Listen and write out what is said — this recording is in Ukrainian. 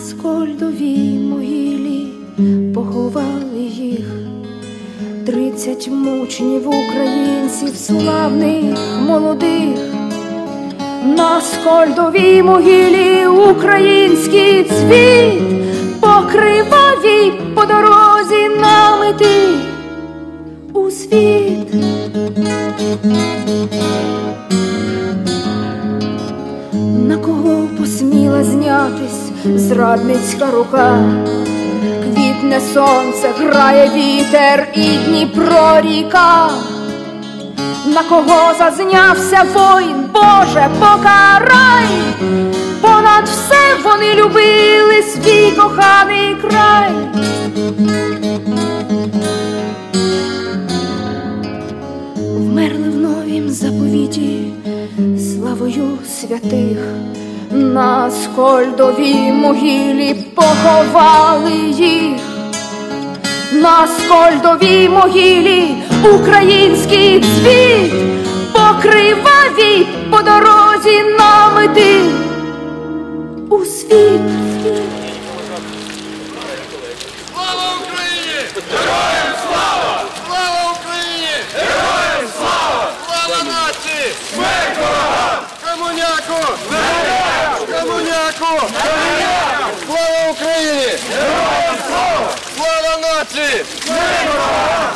На скольдовій могилі поховали їх тридцять мучнів українців, славних молодих. На скольдовій могилі український цвіт покривавій по дорозі нам у світ. На кого знятись зрадницька рука? Квітне сонце, грає вітер і Дніпро ріка. На кого зазнявся воїн, Боже, покарай, понад все вони любили свій коханий край. Вмерли в новім заповіті славою святих, на скольдовій могилі поховали їх. На скольдовій могилі український цвіт покривавій по дорозі нам іти у світ. Слава Україні! Героям слава! Слава Україні! Героям слава! Слава нації! Смерть ворогам! Комуняку! Комуняку! Слава Україні! Слава! Нації!